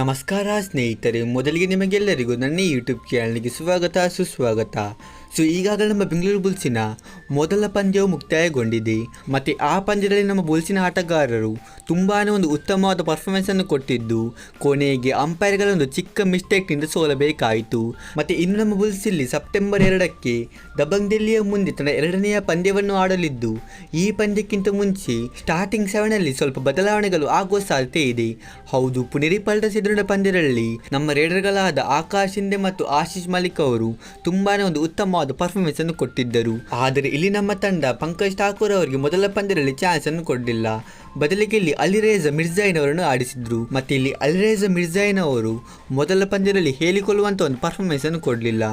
ನಮಸ್ಕಾರ ಸ್ನೇಹಿತರೆ ಮೊದಲಿಗೆ ನಿಮಗೆಲ್ಲರಿಗೂ ನನ್ನ ಯೂಟ್ಯೂಬ್ ಚಾನಲ್ಗೆ ಸ್ವಾಗತ ಸುಸ್ವಾಗತ. ಸೊ ಈಗಾಗಲೇ ನಮ್ಮ ಬೆಂಗಳೂರು ಬುಲ್ಸಿನ ಮೊದಲ ಪಂದ್ಯವು ಮುಕ್ತಾಯಗೊಂಡಿದೆ. ಮತ್ತು ಆ ಪಂದ್ಯದಲ್ಲಿ ನಮ್ಮ ಬುಲ್ಸಿನ ಆಟಗಾರರು ತುಂಬಾ ಒಂದು ಉತ್ತಮವಾದ ಪರ್ಫಾರ್ಮೆನ್ಸನ್ನು ಕೊಟ್ಟಿದ್ದು, ಕೊನೆಗೆ ಅಂಪೈರ್ಗಳ ಒಂದು ಚಿಕ್ಕ ಮಿಸ್ಟೇಕ್ನಿಂದ ಸೋಲಬೇಕಾಯಿತು. ಮತ್ತು ಇನ್ನು ನಮ್ಮ ಬುಲ್ಸ್ ಇಲ್ಲಿ ಸೆಪ್ಟೆಂಬರ್ ಎರಡಕ್ಕೆ ದಬಂಗ್ ದಿಲ್ಲಿಯ ಮುಂದೆ ತನ್ನ ಎರಡನೆಯ ಪಂದ್ಯವನ್ನು ಆಡಲಿದ್ದು, ಈ ಪಂದ್ಯಕ್ಕಿಂತ ಮುಂಚೆ ಸ್ಟಾರ್ಟಿಂಗ್ ಸೆವೆನಲ್ಲಿ ಸ್ವಲ್ಪ ಬದಲಾವಣೆಗಳು ಆಗುವ ಸಾಧ್ಯತೆ ಇದೆ. ಹೌದು ಪುನರಿಪಲ್ಟ ಸಿದ್ರಣ ಪಂದ್ಯದಲ್ಲಿ ನಮ್ಮ ರೇಡರ್ಗಳಾದ ಆಕಾಶ್ ಶಿಂದೆ ಮತ್ತು ಆಶೀಶ್ ಮಲಿಕ್ ಅವರು ತುಂಬಾನೇ ಒಂದು ಉತ್ತಮವಾದ ಪರ್ಫಾರ್ಮೆನ್ಸ್ ಅನ್ನು ಕೊಟ್ಟಿದ್ದರು. ಆದರೆ ಇಲ್ಲಿ ನಮ್ಮ ತಂಡ ಪಂಕಜ್ ಠಾಕೂರ್ ಅವರಿಗೆ ಮೊದಲ ಪಂದ್ಯದಲ್ಲಿ ಚಾನ್ಸ್ ಅನ್ನು ಕೊಡಲಿಲ್ಲ. ಬದಲಿಗೆ ಇಲ್ಲಿ ಅಲಿರೇಜ ಮಿರ್ಜಾಯಿನ್ ಅವರನ್ನು ಆಡಿಸಿದ್ರು. ಮತ್ತೆ ಇಲ್ಲಿ ಅಲಿರೇಜ ಮಿರ್ಜಾಯಿನ್ ಅವರು ಮೊದಲ ಪಂದ್ಯದಲ್ಲಿ ಹೇಳಿಕೊಳ್ಳುವಂತ ಒಂದು ಪರ್ಫಾರ್ಮೆನ್ಸ್ ಅನ್ನು ಕೊಡಲಿಲ್ಲ.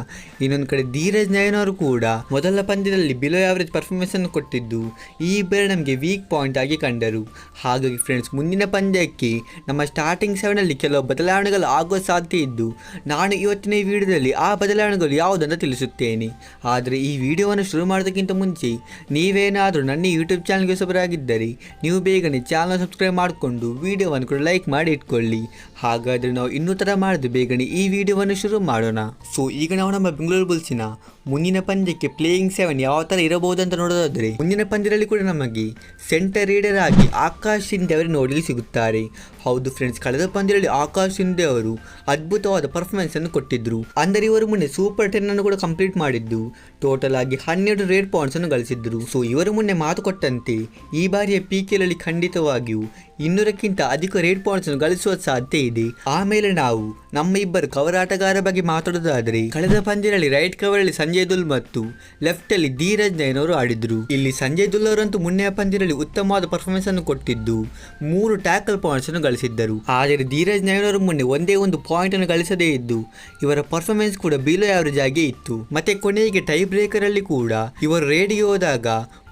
ಇನ್ನೊಂದು ಕಡೆ ಧೀರಜ್ ನಯನ್ ಅವರು ಕೂಡ ಮೊದಲ ಪಂದ್ಯದಲ್ಲಿ ಬಿಲೋ ಆವರೇಜ್ ಪರ್ಫಾರ್ಮೆನ್ಸ್ ಅನ್ನು ಕೊಟ್ಟಿದ್ದು. ಈ ಇಬ್ಬರು ನಮಗೆ ವೀಕ್ ಪಾಯಿಂಟ್ ಆಗಿ ಕಂಡರು. ಹಾಗಾಗಿ ಫ್ರೆಂಡ್ಸ್ ಮುಂದಿನ ಪಂದ್ಯಕ್ಕೆ ನಮ್ಮ ಸ್ಟಾರ್ಟಿಂಗ್ ಸೆವೆನಲ್ಲಿ ಕೆಲವು ಬದಲಾವಣೆಗಳು ಆಗುವ ಸಾಧ್ಯತೆ ಇದ್ದು, ನಾನು ಇವತ್ತಿನ ಈ ವಿಡಿಯೋದಲ್ಲಿ ಆ ಬದಲಾವಣೆಗಳು ಯಾವುದನ್ನು ತಿಳಿಸುತ್ತೇನೆ. ಆದರೆ ಈ ವಿಡಿಯೋವನ್ನು ಶುರು ಮಾಡೋದಕ್ಕಿಂತ ಮುಂಚೆ ನೀವೇನಾದರೂ ನನ್ನ ಯೂಟ್ಯೂಬ್ ಚಾನಲ್ಗೆ ಹೊಸಬರಾಗಿದ್ದರೆ, ನೀವು ಬೇಗನೆ ಚಾನಲ್ ಸಬ್ಸ್ಕ್ರೈಬ್ ಮಾಡಿಕೊಂಡು ವಿಡಿಯೋವನ್ನು ಕೂಡ ಲೈಕ್ ಮಾಡಿ ಇಟ್ಕೊಳ್ಳಿ. ಹಾಗಾದರೆ ನಾವು ಇನ್ನೂ ಥರ ಮಾಡಿದ್ದು ಬೇಗನೆ ಈ ವಿಡಿಯೋವನ್ನು ಶುರು ಮಾಡೋಣ. ಸೊ ಈಗ ನಾವು ನಮ್ಮ ಬೆಂಗಳೂರು ಬುಲ್ಸಿನ ಮುಂದಿನ ಪಂದ್ಯಕ್ಕೆ ಪ್ಲೇಯಿಂಗ್ ಸೆವೆನ್ ಯಾವ ಥರ ಇರಬಹುದು ಅಂತ ನೋಡೋದಾದರೆ, ಮುಂದಿನ ಪಂದ್ಯದಲ್ಲಿ ಕೂಡ ನಮಗೆ ಸೆಂಟರ್ ರೀಡರ್ ಆಗಿ ಆಕಾಶ್ ಶಿಂದೆ ಅವರು ನೋಡಲು ಸಿಗುತ್ತಾರೆ. ಹೌದು ಫ್ರೆಂಡ್ಸ್ ಕಳೆದ ಪಂದ್ಯದಲ್ಲಿ ಆಕಾಶ್ ಶಿಂದೆ ಅವರು ಅದ್ಭುತವಾದ ಪರ್ಫಾರ್ಮೆನ್ಸ್ ಅನ್ನು ಕೊಟ್ಟಿದ್ರು. ಅಂದರೆ ಇವರು ಮುನ್ನೆ ಸೂಪರ್ ಟೆನ್ ಅನ್ನು ಕೂಡ ಕಂಪ್ಲೀಟ್ ಮಾಡಿದ್ದು. ಟೋಟಲ್ ಆಗಿ ಹನ್ನೆರಡು ರೇಡ್ ಪಾಯಿಂಟ್ಸ್ ಅನ್ನು ಗಳಿಸಿದ್ರು. ಸೊ ಇವರು ಮುನ್ನೆ ಮಾತು ಕೊಟ್ಟಂತೆ, ಈ ಬಾರಿಯ ಪಿ ಕೆಲಲ್ಲಿ ಖಂಡಿತವಾಗಿಯೂ ಇನ್ನೂರಕ್ಕಿಂತ ಅಧಿಕ ರೇಟ್ ಪಾಯಿಂಟ್ಸ್ ಅನ್ನು ಗಳಿಸುವ ಸಾಧ್ಯತೆ ಇದೆ. ಆಮೇಲೆ ನಾವು ನಮ್ಮ ಇಬ್ಬರು ಕವರ್ ಆಟಗಾರ ಬಗ್ಗೆ ಮಾತಾಡೋದಾದ್ರೆ ಕಳೆದ ಪಂದ್ಯದಲ್ಲಿ ರೈಟ್ ಕವರ್ ಅಲ್ಲಿ ಸಂಜಯ್ ದುಲ್ ಮತ್ತು ಲೆಫ್ಟ್ ಅಲ್ಲಿ ಧೀರಜ್ ಅವರು ಆಡಿದ್ರು. ಇಲ್ಲಿ ಸಂಜಯ್ ದುಲ್ ಅವರಂತೂ ಮುನ್ನೆಯ ಪಂದ್ಯದಲ್ಲಿ ಉತ್ತಮವಾದ ಪರ್ಫಾರ್ಮೆನ್ಸ್ ಅನ್ನು ಕೊಟ್ಟಿದ್ದು, ಮೂರು ಟ್ಯಾಕಲ್ ಪಾಯಿಂಟ್ಸ್ ಅನ್ನು ಗಳಿಸಿದ್ದರು. ಆದರೆ ಧೀರಜ್ ನೈನ್ ಅವರು ಮುನ್ನೆ ಒಂದೇ ಒಂದು ಪಾಯಿಂಟ್ ಅನ್ನು ಗಳಿಸದೇ ಇದ್ದು, ಇವರ ಪರ್ಫಾರ್ಮೆನ್ಸ್ ಕೂಡ ಬಿಲೋ ಆವರೇಜ್ ಆಗಿ ಇತ್ತು. ಮತ್ತೆ ಕೊನೆಗೆ ಟೈ ಬ್ರೇಕರ್ ಅಲ್ಲಿ ಕೂಡ ಇವರು ರೇಡಿಯೋ ಹೋದಾಗ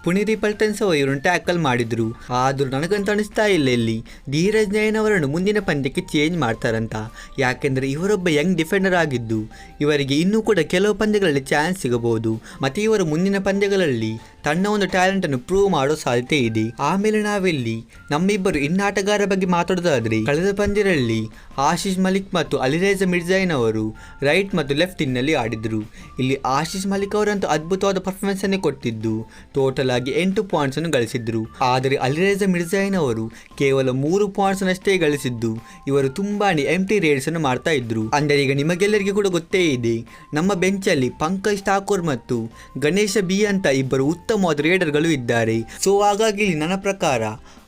ಪುಣಿರಿ ಪಲ್ಟನ್ ಸಹ ಇವರನ್ನು ಟ್ಯಾಕಲ್ ಮಾಡಿದ್ರು. ಆದರೂ ನನಗಂತ ಅನಿಸ್ತಾ ಇಲ್ಲ ಇಲ್ಲಿ. ಧೀರಜ್ ನಯನ್ ಅವರನ್ನು ಮುಂದಿನ ಪಂದ್ಯಕ್ಕೆ ಚೇಂಜ್ ಮಾಡ್ತಾರಂತ. ಯಾಕೆಂದರೆ ಇವರೊಬ್ಬ ಯಂಗ್ ಡಿಫೆಂಡರ್ ಆಗಿದ್ದು, ಇವರಿಗೆ ಇನ್ನೂ ಕೂಡ ಕೆಲವು ಪಂದ್ಯಗಳಲ್ಲಿ ಚಾನ್ಸ್ ಸಿಗಬಹುದು. ಮತ್ತೆ ಇವರು ಮುಂದಿನ ಪಂದ್ಯಗಳಲ್ಲಿ ತನ್ನ ಒಂದು ಟ್ಯಾಲೆಂಟ್ ಅನ್ನು ಪ್ರೂವ್ ಮಾಡೋ ಸಾಧ್ಯತೆ ಇದೆ. ಆಮೇಲೆ ನಾವಿಲ್ಲಿ ನಮ್ಮಿಬ್ಬರು ಇನ್ನಾಟಗಾರ ಬಗ್ಗೆ ಮಾತಾಡೋದಾದ್ರೆ, ಕಳೆದ ಪಂದ್ಯದಲ್ಲಿ ಆಶೀಶ್ ಮಲಿಕ್ ಮತ್ತು ಅಲಿರೇಜ ಮಿರ್ಜಾಯಿನ್ ಅವರು ರೈಟ್ ಮತ್ತು ಲೆಫ್ಟ್ ಇನ್ನಲ್ಲಿ ಆಡಿದ್ರು. ಇಲ್ಲಿ ಆಶೀಶ್ ಮಲಿಕ್ ಅವರಂತೂ ಅದ್ಭುತವಾದ ಪರ್ಫಾರ್ಮೆನ್ಸ್ ಅನ್ನೇ ಕೊಟ್ಟಿದ್ದು. ಟೋಟಲ್ ಆಗಿ ಎಂಟು ಪಾಯಿಂಟ್ಸ್ ಅನ್ನು ಗಳಿಸಿದ್ರು. ಆದರೆ ಅಲಿರೇಜ ಮಿರ್ಜಾಯಿನ್ ಅವರು ಕೇವಲ ಮೂರು ಪಾಯಿಂಟ್ಸ್ ಅಷ್ಟೇ ಗಳಿಸಿದ್ದು. ಇವರು ತುಂಬಾನೇ ಎಂಟಿ ರೇಡ್ಸ್ ಅನ್ನು ಮಾಡ್ತಾ ಇದ್ರು. ಅಂದರೆ ಈಗ ನಿಮಗೆಲ್ಲರಿಗೂ ಕೂಡ ಗೊತ್ತೇ ಇದೆ, ನಮ್ಮ ಬೆಂಚಲ್ಲಿ ಪಂಕಜ್ ಠಾಕೂರ್ ಮತ್ತು ಗಣೇಶ ಬಿ ಅಂತ ಇಬ್ಬರು ಉತ್ತಮವಾದ ರೇಡರ್ಗಳು ಇದ್ದಾರೆ. ಸೊ ಹಾಗಾಗಿ ನನ್ನ ಪ್ರಕಾರ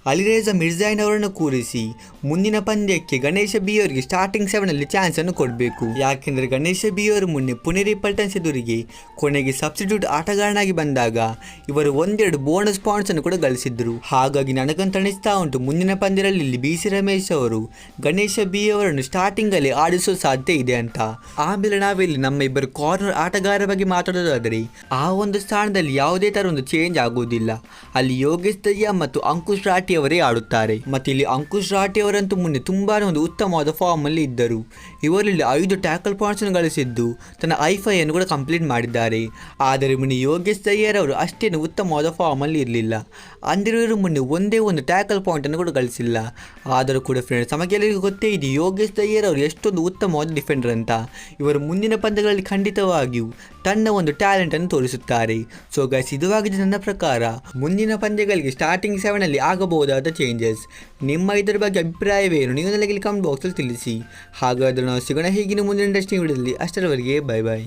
ಅಲಿರೇಜ ಮಿರ್ಜೈನ್ ಅವರನ್ನು ಕೂರಿಸಿ ಮುಂದಿನ ಪಂದ್ಯಕ್ಕೆ ಗಣೇಶ ಬಿ ಅವರಿಗೆ ಸ್ಟಾರ್ಟಿಂಗ್ ಸೆವೆನಲ್ಲಿ ಚಾನ್ಸ್ ಅನ್ನು ಕೊಡಬೇಕು. ಯಾಕೆಂದರೆ ಗಣೇಶ ಬಿ ಅವರು ಮುನ್ನೆ ಪುನೇರಿ ಪಲ್ಟನ್ಸ್ ಎದುರಿಗೆ ಕೊನೆಗೆ ಸಬ್ಸ್ಟಿಟ್ಯೂಟ್ ಆಟಗಾರನಾಗಿ ಬಂದಾಗ ಇವರು ಒಂದೆರಡು ಬೋನಸ್ ಪಾಯಿಂಟ್ಸ್ ಅನ್ನು ಕೂಡ ಗಳಿಸಿದ್ರು. ಹಾಗಾಗಿ ನನಗಂತ ಅನಿಸ್ತಾ ಉಂಟು, ಮುಂದಿನ ಪಂದ್ಯದಲ್ಲಿ ಬಿ ಸಿ ರಮೇಶ್ ಅವರು ಗಣೇಶ ಬಿ ಅವರನ್ನು ಸ್ಟಾರ್ಟಿಂಗ್ ಅಲ್ಲಿ ಆಡಿಸುವ ಸಾಧ್ಯ ಇದೆ ಅಂತ. ಆಮೇಲೆ ನಾವಿಲ್ಲಿ ನಮ್ಮ ಇಬ್ಬರು ಕಾರ್ನರ್ ಆಟಗಾರ ಬಗ್ಗೆ ಮಾತಾಡೋದಾದರೆ ಆ ಒಂದು ಸ್ಥಾನದಲ್ಲಿ ಯಾವುದೇ ತರ ಒಂದು ಚೇಂಜ್ ಆಗುವುದಿಲ್ಲ. ಅಲ್ಲಿ ಯೋಗೇಶ್ ದಯ್ಯ ಮತ್ತು ಅಂಕುಶ್ ರಾಠಿ ಅವರೇ ಆಡುತ್ತಾರೆ. ಮತ್ತೆ ಇಲ್ಲಿ ಅಂಕುಶ್ ರಾಠಿಯವರಂತೂ ಮುನ್ನೆ ತುಂಬಾನೇ ಒಂದು ಉತ್ತಮವಾದ ಫಾರ್ಮ್ ಅಲ್ಲಿ ಇದ್ದರು. ಇವರಲ್ಲಿ ಐದು ಟ್ಯಾಕಲ್ ಪಾಯಿಂಟ್ಸ್ ಅನ್ನು ಗಳಿಸಿದ್ದು ತನ್ನ ಐಫೈ ಅನ್ನು ಕೂಡ ಕಂಪ್ಲೀಟ್ ಮಾಡಿದ್ದಾರೆ. ಆದರೆ ಮುನ್ನೆ ಯೋಗೇಶ್ ಸಯ್ಯರ್ ಅವರು ಅಷ್ಟೇನು ಉತ್ತಮವಾದ ಫಾರ್ಮ್ ಅಲ್ಲಿ ಇರಲಿಲ್ಲ. ಅಂದರೆ ಇವರು ಮುನ್ನೆ ಒಂದೇ ಒಂದು ಟ್ಯಾಕಲ್ ಪಾಯಿಂಟ್ ಅನ್ನು ಕೂಡ ಗಳಿಸಿಲ್ಲ. ಆದರೂ ಕೂಡ ಫ್ರೆಂಡ್ಸ್ ನಮಗೆಲ್ಲರಿಗೂ ಗೊತ್ತೇ ಇದೆ ಯೋಗೇಶ್ ಸಯ್ಯರ್ ಅವರು ಎಷ್ಟೊಂದು ಉತ್ತಮವಾದ ಡಿಫೆಂಡರ್ ಅಂತ. ಇವರು ಮುಂದಿನ ಪಂದ್ಯಗಳಲ್ಲಿ ಖಂಡಿತವಾಗಿಯೂ ತನ್ನ ಒಂದು ಟ್ಯಾಲೆಂಟ್ ಅನ್ನು ತೋರಿಸುತ್ತಾರೆ. ಸೊ ಗೈಸ್ ಇದುವಾಗಿದೆ ನನ್ನ ಪ್ರಕಾರ ಮುಂದಿನ ಪಂದ್ಯಗಳಿಗೆ ಸ್ಟಾರ್ಟಿಂಗ್ ಸೆವೆನಲ್ಲಿ ಆಗಬಹುದಾದ ಚೇಂಜಸ್ ನಿಮ್ಮ ಇದರ ಬಗ್ಗೆ ಅಭಿಪ್ರಾಯವೇನು? ನೀವು ನನಗೆ ಕಮೆಂಟ್ ಬಾಕ್ಸಲ್ಲಿ ತಿಳಿಸಿ. ಹಾಗಾದರೆ ನಾವು ಸಿಗೋಣ ಹೀಗಿನ ಮುಂದಿನ ಇಂಟ್ರೆಸ್ಟಿಂಗ್ ವಿಡಿಯೋದಲ್ಲಿ. ಅಷ್ಟರವರೆಗೆ ಬೈ ಬಾಯ್